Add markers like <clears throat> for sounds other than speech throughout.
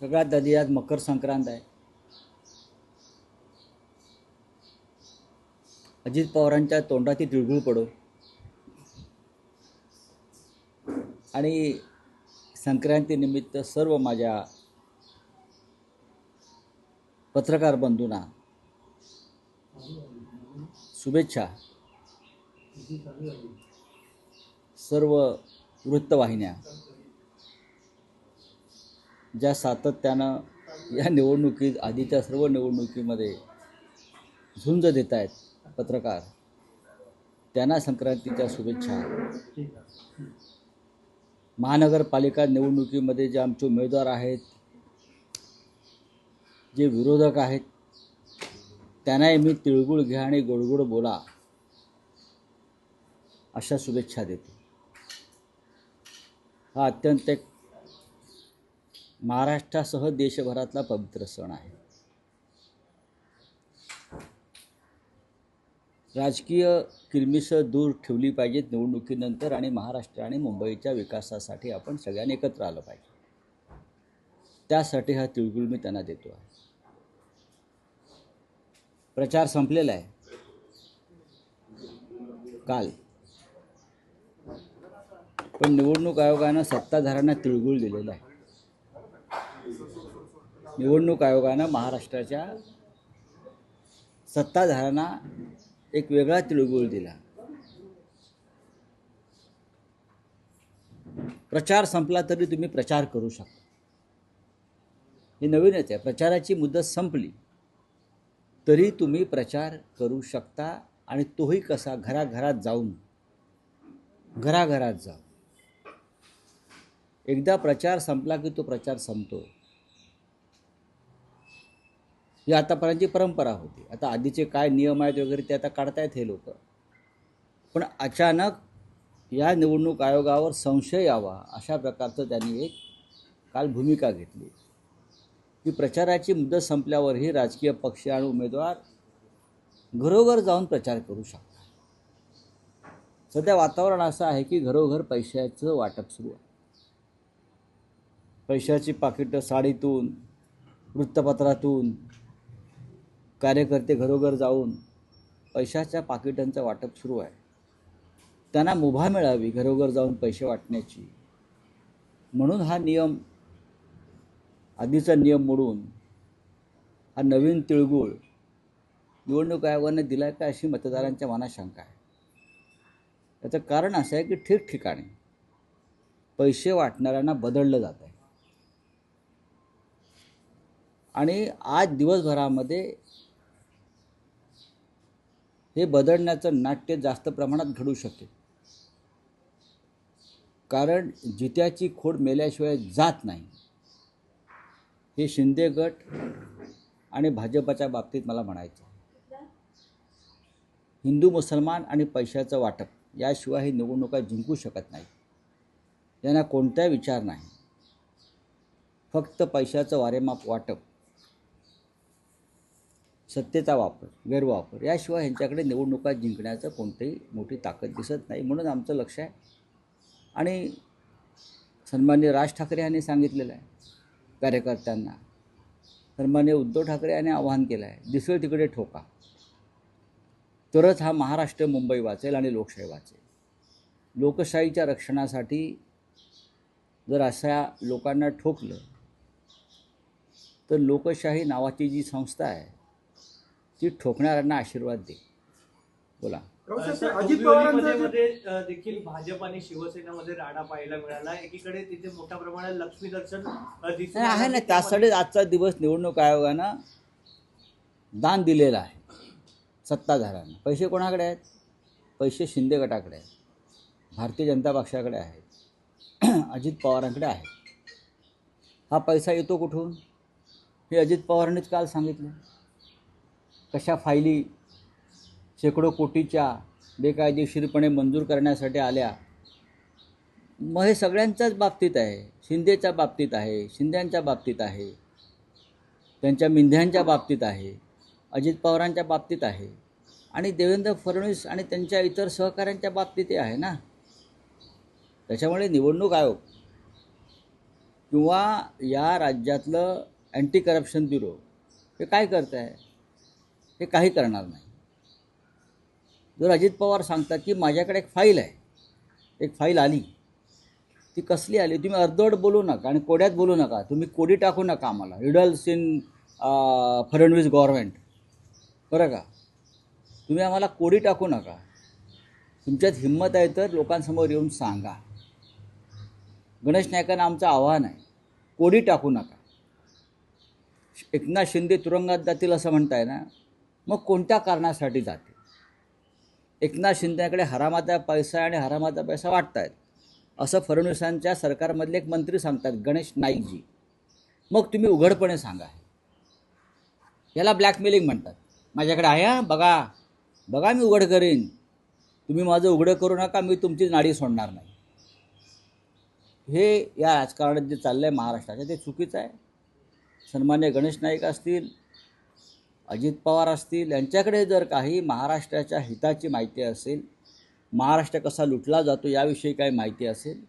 सगळ्यात आधी आज मकर संक्रांत आहे. अजित पवारांच्या तोंडाची तिळगुळ पडो. आणि संक्रांतीनिमित्त सर्व माझ्या पत्रकार बंधूंना शुभेच्छा. सर्व वृत्तवाहिन्या. ज्या सातत्यानं या निवडणुकीत आधीच्या सर्व निवडणुकीमध्ये झुंज देत आहेत पत्रकार त्यांना संक्रांतीच्या शुभेच्छा. महानगरपालिका निवडणुकीमध्ये जे आमचे उमेदवार आहेत जे विरोधक आहेत त्यांनाही मी तिळगुळ घ्या आणि गोडगोड बोला अशा शुभेच्छा देतो. हा अत्यंत एक महाराष्ट्रासह देशभरातला पवित्र सण आहे. राजकीय किरमिसं दूर ठेवली पाहिजेत निवडणुकीनंतर आणि महाराष्ट्र आणि मुंबईच्या विकासासाठी आपण सगळ्यांनी एकत्र आलं पाहिजे. त्यासाठी हा तिळगुळ मी त्यांना देतो आहे. प्रचार संपलेला आहे. काल. पण निवडणूक आयोगानं सत्ताधाऱ्यांना तिळगुळ दिलेला आहे. निवडणूक आयोगानं महाराष्ट्राच्या सत्ताधाऱ्यांना एक वेगळा तिळगुळ दिला. प्रचार संपला तरी तुम्ही प्रचार करू शकता. हे नवीनच आहे. प्रचाराची मुदत संपली. तरी तुम्ही प्रचार करू शकता आणि तोही कसा घराघरात जाऊन. घराघरात जाऊन. एकदा प्रचार संपला की तो प्रचार संपतो ही आतापर्यंतची परंपरा होती. आता आधीचे काय नियम आहेत वगैरे ते आता काढतायत हे लोक. पण अचानक या निवडणूक आयोगावर संशय यावा अशा प्रकारचं त्यांनी एक काल भूमिका घेतली. की प्रचाराची मुदत संपल्यावरही राजकीय पक्ष आणि उमेदवार घरोघर जाऊन प्रचार करू शकतात. सध्या वातावरण असं आहे की घरोघर पैशाचं वाटप सुरू आहे. पैशाची पाकिटं साडीतून वृत्तपत्रातून कार्यकर्ते घरोघर जाऊन पैशाच्या पाकिटांचं वाटप सुरू आहे. त्यांना मुभा मिळावी घरोघर जाऊन पैसे वाटण्याची. म्हणून हा नियम आधीचा नियम मोडून हा नवीन तिळगुळ निवडणूक आयोगाने दिला आहे का अशी मतदारांच्या मनात शंका आहे. त्याचं कारण असं आहे की ठिकठिकाणी पैसे वाटणाऱ्यांना बदललं जात आहे. आणि आज दिवसभरामध्ये हे बदलण्याचं नाट्य जास्त प्रमाणात घडू शकते. कारण जित्याची खोड मेल्याशिवाय जात नाही. हे शिंदे गट आणि भाजपच्या बाबतीत मला म्हणायचं हिंदू मुसलमान आणि पैशाचं वाटप याशिवाय ही निवडणुका जिंकू शकत नाही यांना कोणताही विचार नाही. फक्त पैशाचं वारेमाप वाटप सत्तेचा वापर गैरवापर याशिवाय ह्यांच्याकडे निवडणुका जिंकण्याचं कोणतंही मोठी ताकद दिसत नाही. म्हणून आमचं लक्ष आहे. आणि सन्मान्य राज ठाकरे यांनी सांगितलेलं आहे कार्यकर्त्यांना. सन्मान्य उद्धव ठाकरे यांनी आवाहन केलं आहे दिसेल तिकडे ठोका. तरच हा महाराष्ट्र मुंबई वाचेल आणि लोकशाही वाचेल. लोकशाहीच्या रक्षणासाठी जर अशा लोकांना ठोकलं तर लोकशाही नावाची जी संस्था आहे ती ठोकणाऱ्यांना आशीर्वाद दे. बोला. अजित डोंबिवली पवारांचं मध्ये- जे- मध्ये अ, देखील भाजप आणि शिवसेनेमध्ये राडा पाहायला मिळाला. एकीकडे तिथे मोठ्या प्रमाणात लक्ष्मी दर्शन आहे. ना त्यासाठी आजचा दिवस निवडणूक आयोगानं दान दिलेलं आहे. सत्ताधाऱ्यांना. पैसे कोणाकडे आहेत? पैसे शिंदे गटाकडे आहेत. भारतीय जनता पक्षाकडे आहेत. <clears throat> अजित पवारांकडे आहेत. हा पैसा येतो कुठून? हे अजित पवारांनीच काल सांगितलं. कशा फायली शेकडो कोटीच्या बेकायदेशीरपणे मंजूर करण्यासाठी आल्या? मग हे सगळ्यांच्याच बाबतीत आहे. शिंदेच्या बाबतीत आहे शिंद्यांच्या बाबतीत आहे त्यांच्या मिंध्यांच्या बाबतीत आहे अजित पवारांच्या बाबतीत आहे आणि देवेंद्र फडणवीस आणि त्यांच्या इतर सहकाऱ्यांच्या बाबतीतही आहे ना? त्याच्यामुळे निवडणूक आयोग किंवा या राज्यातलं अँटी करप्शन ब्युरो हे काय करत आहे हे काही करणार नाही. जर अजित पवार सांगतात की माझ्याकडे एक फाईल आहे. एक फाईल आली. ती कसली आली? तुम्ही अर्धवट बोलू नका आणि कोड्यात बोलू नका. तुम्ही कोडी टाकू नका आम्हाला. रिडल्स इन फडणवीस गव्हर्मेंट बरं का? तुम्ही आम्हाला कोडी टाकू नका. तुमच्यात हिंमत आहे तर लोकांसमोर येऊन सांगा. गणेश नायकांना आमचं आव्हान आहे. कोडी टाकू नका. एकनाथ शिंदे तुरुंगात जातील असं म्हणताय ना? मग कोणत्या कारणासाठी जाते? एकनाथ शिंदेकडे हरामाचा पैसा आणि हरामाचा पैसा वाटतायत. असं फडणवीसांच्या सरकारमधले एक मंत्री सांगतात गणेश नाईकजी. मग तुम्ही उघडपणे सांगा. याला ब्लॅकमेलिंग म्हणतात. माझ्याकडे आहे हां बघा. बघा मी उघड करीन. तुम्ही माझं उघडं करू नका मी तुमची नाडी सोडणार नाही. हे या राजकारणात जे चाललं आहे महाराष्ट्राचं ते चुकीचं आहे. सन्मान्य गणेश नाईक असतील अजित पवार असतील यांच्याकडे जर काही महाराष्ट्राच्या हिताची माहिती असेल महाराष्ट्र कसा लुटला जातो याविषयी काही माहिती असेल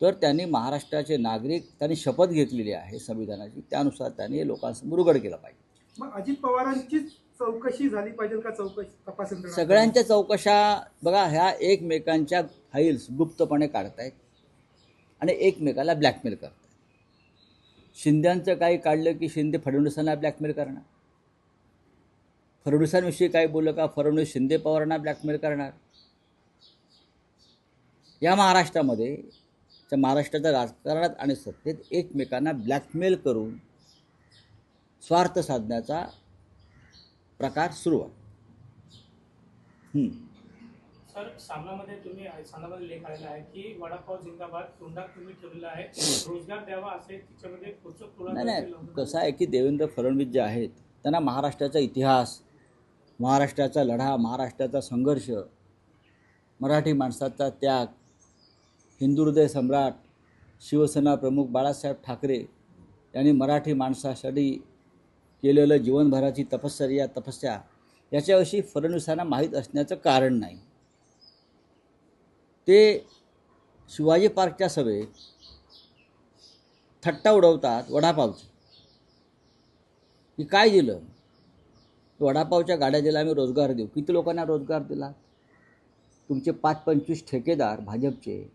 तर त्यांनी महाराष्ट्राचे नागरिक त्यांनी शपथ घेतलेली आहे संविधानाची. त्यानुसार त्यांनी लोकांसमोर उघड केलं पाहिजे. मग अजित पवारांची चौकशी झाली पाहिजे का चौकशी तपास सगळ्यांच्या चौकशा बघा ह्या एकमेकांच्या फाईल्स गुप्तपणे काढतायत आणि एकमेकाला ब्लॅकमेल करतायत. शिंद्यांचं काही काढलं की शिंदे फडणवीसांना ब्लॅकमेल करणार. फडणवीसांविषयी काय बोललं का? फडणवीस शिंदे पवारांना ब्लॅकमेल करणार. या महाराष्ट्रामध्ये त्या महाराष्ट्राच्या राजकारणात आणि सत्तेत एकमेकांना ब्लॅकमेल करून स्वार्थ साधण्याचा प्रकार सुरू आहे. सर सामनामध्ये तुम्ही सामनामध्ये लेख आलेला आहे की वडापाव जिंदाबाद तोंडात तुम्ही ठेवलेला आहे. रोजगार द्यावा असे नाही नाही. कसं आहे की देवेंद्र फडणवीस जे आहेत त्यांना महाराष्ट्राचा इतिहास महाराष्ट्राचा लढा महाराष्ट्राचा संघर्ष मराठी माणसाचा त्याग हिंदू हृदय सम्राट शिवसेना प्रमुख बाळासाहेब ठाकरे यांनी मराठी माणसासाठी केलेलं जीवनभराची तपश्चर्या तपस्या याच्याविषयी फडणवीसांना माहीत असण्याचं कारण नाही. ते शिवाजी पार्कच्या सभेत थट्टा उडवतात वडापावची. की काय दिलं? वडापावच्या गाड्या दिल्या आम्ही रोजगार देऊ. किती लोकांना रोजगार दिला? तुमचे पाच पंचवीस ठेकेदार भाजपचे.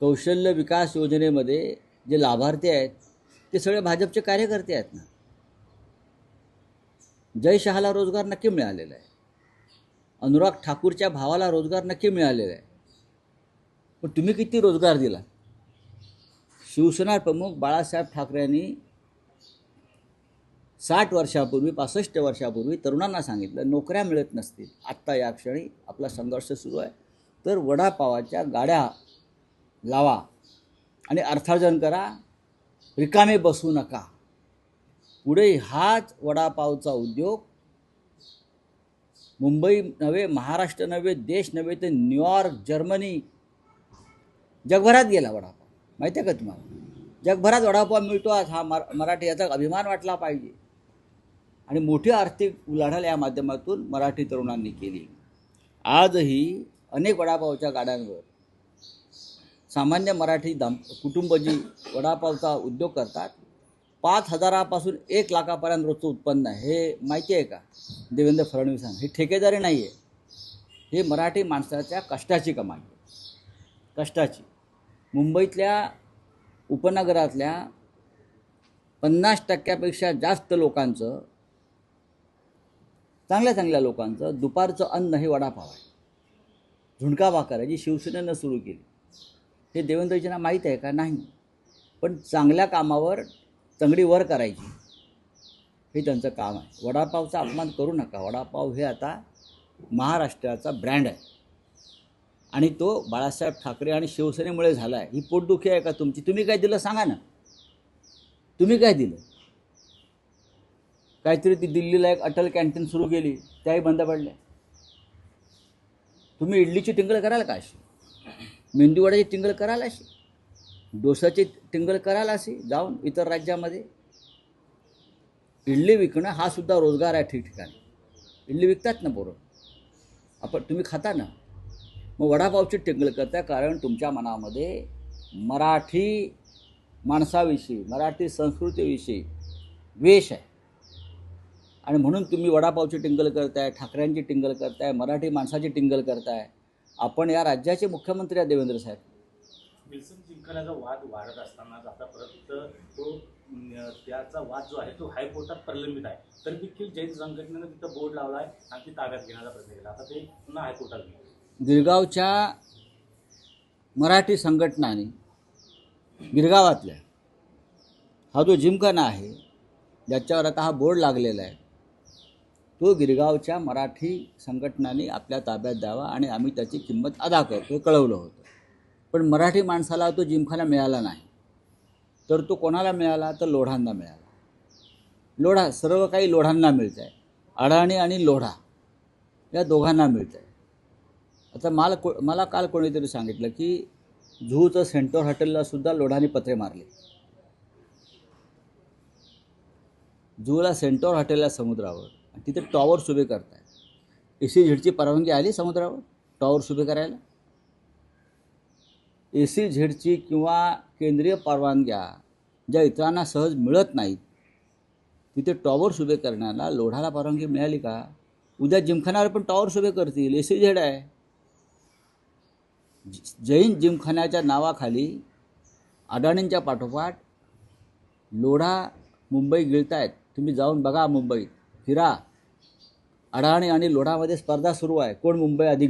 कौशल्य विकास योजनेमध्ये जे लाभार्थी आहेत ते सगळे भाजपचे कार्यकर्ते आहेत ना. जय शहाला रोजगार नक्की मिळालेला आहे. अनुराग ठाकूरच्या भावाला रोजगार नक्की मिळालेला आहे. पण तुम्ही किती रोजगार दिला? शिवसेना प्रमुख बाळासाहेब ठाकरेंनी साठ वर्षापूर्वी पासष्ट वर्षापूर्वी तरुणांना सांगितलं नोकऱ्या मिळत नसतील. आत्ता या क्षणी आपला संघर्ष सुरू आहे. तर वडापावाच्या गाड्या लावा आणि अर्थार्जन करा. रिकामे बसू नका. पुढे हाच वडापावचा उद्योग. मुंबई नव्हे महाराष्ट्र नव्हे देश नव्हे तर न्यूयॉर्क जर्मनी जगभरात गेला वडापाव. माहिती आहे का तुम्हाला? जगभरात वडापाव मिळतो आज हा मरा मराठी याचा अभिमान वाटला पाहिजे. आणि मोठी आर्थिक उलाढाल या माध्यमातून मराठी तरुणांनी केली. आजही अनेक वडापावच्या गाड्यांवर सामान्य मराठी दाम कुटुंब जी वडापावचा उद्योग करतात पाच हजारापासून एक लाखापर्यंत रोजचं उत्पन्न आहे. हे माहिती आहे का? देवेंद्र फडणवीसांना हे ठेकेदारी नाही आहे हे मराठी माणसाच्या कष्टाची कमाई आहे. कष्टाची. मुंबईतल्या उपनगरातल्या पन्नास टक्क्यापेक्षा जास्त लोकांचं चांगल्या चांगल्या लोकांचं दुपारचं अन्न हे वडापाव आहे. झुणका भाकर आहे जी शिवसेनेनं सुरू केली. हे देवेंद्रजींना माहीत आहे का? नाही. पण चांगल्या कामावर तंगडी वर करायची. हे त्यांचं काम आहे. वडापावचा अपमान करू नका. वडापाव हे आता महाराष्ट्राचा ब्रँड आहे. आणि तो बाळासाहेब ठाकरे आणि शिवसेनेमुळे झाला आहे ही पोटदुखी आहे का तुमची? तुम्ही काय दिलं सांगा ना. तुम्ही काय दिलं? काहीतरी ती दिल्लीला एक अटल कॅन्टीन सुरू केली त्याही बंद पडल्या. तुम्ही इडलीची टिंगल कराल का अशी? मेंदूवड्याची टिंगल कराल अशी? डोसाची टिंगल कराल अशी? जाऊन इतर राज्यामध्ये? इडली विकणं हा सुद्धा रोजगार आहे ठिकठिकाणी. इडली विकतात ना पोरं? आपण तुम्ही खाता ना? मग वडापावची टिंगल करता कारण तुमच्या मनामध्ये मराठी माणसाविषयी मराठी संस्कृतीविषयी द्वेष आहे. आणि म्हणून तुम्ही वडापावची टिंगल करताय ठाकऱ्यांची टिंगल करताय मराठी माणसाची टिंगल करताय. आपण या राज्याचे मुख्यमंत्री आहे देवेंद्र साहेब. विल्सन जिंकण्याचा वाद वाढत असतानाच आता परत तो त्याचा वाद जो आहे तो हायकोर्टात प्रलंबित आहे. तर देखील जैन संघटनेनं तिथं बोर्ड लावला आहे आणि ती ताब्यात घेण्याचा प्रयत्न केला. आता ते पुन्हा हायकोर्टात गिरगावच्या मराठी संघटनाने गिरगावातल्या हा जो जिमखाना आहे ज्याच्यावर आता हा बोर्ड लागलेला आहे तो गिरगावच्या मराठी संघटनाने आपल्या ताब्यात द्यावा आणि आम्ही त्याची किंमत अदा करतो हे कळवलं होतं. पण मराठी माणसाला तो जिमखाना मिळाला नाही. तर तो कोणाला मिळाला? तर लोढांना मिळाला. लोढा सर्व काही लोढांना मिळत आहे अडाणी आणि लोढा या दोघांना मिळतं आहे आता मला को मला काल कोणीतरी सांगितलं की झूचं सेंटर हॉटेलला सुद्धा लोढाने पत्रे मारले. झूला सेंटर हॉटेलला समुद्रावर. तिथे टॉवर्स उभे करताय. ए सी झेडची परवानगी आली समुद्रावर? टॉवर्स उभे करायला? ए सी झेडची किंवा केंद्रीय परवानग्या ज्या इतरांना सहज मिळत नाहीत तिथे टॉवर्स उभे करण्याला लोढाला परवानगी मिळाली का? उद्या जिमखान्यावर पण टॉवर्स उभे करतील. ए सी झेड आहे. जैन जिमखान्याच्या नावाखाली अडाणींच्या पाठोपाठ लोढा मुंबई गिळतायत. तुम्ही जाऊन बघा मुंबईत. फिरा अडाणी आणि लोढामध्ये स्पर्धा सुरू आहे. कोण मुंबई आधी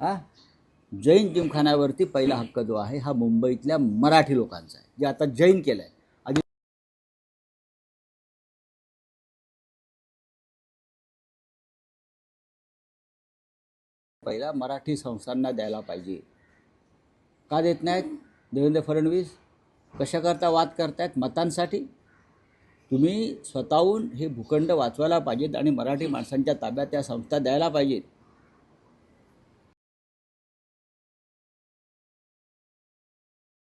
हा जैन जिमखान्यावरती पहिला हक्क जो आहे हा मुंबईतल्या मराठी लोकांचा आहे जे आता जैन केलं आहे आधी पहिला मराठी संस्थांना द्यायला पाहिजे. का देत नाहीत? देवेंद्र फडणवीस? कशाकरता वाद करतायत? मतांसाठी? तुम्ही स्वतःहून हे भूखंड वाचवायला पाहिजेत आणि मराठी माणसांच्या ताब्यात त्या संस्था द्यायला पाहिजेत.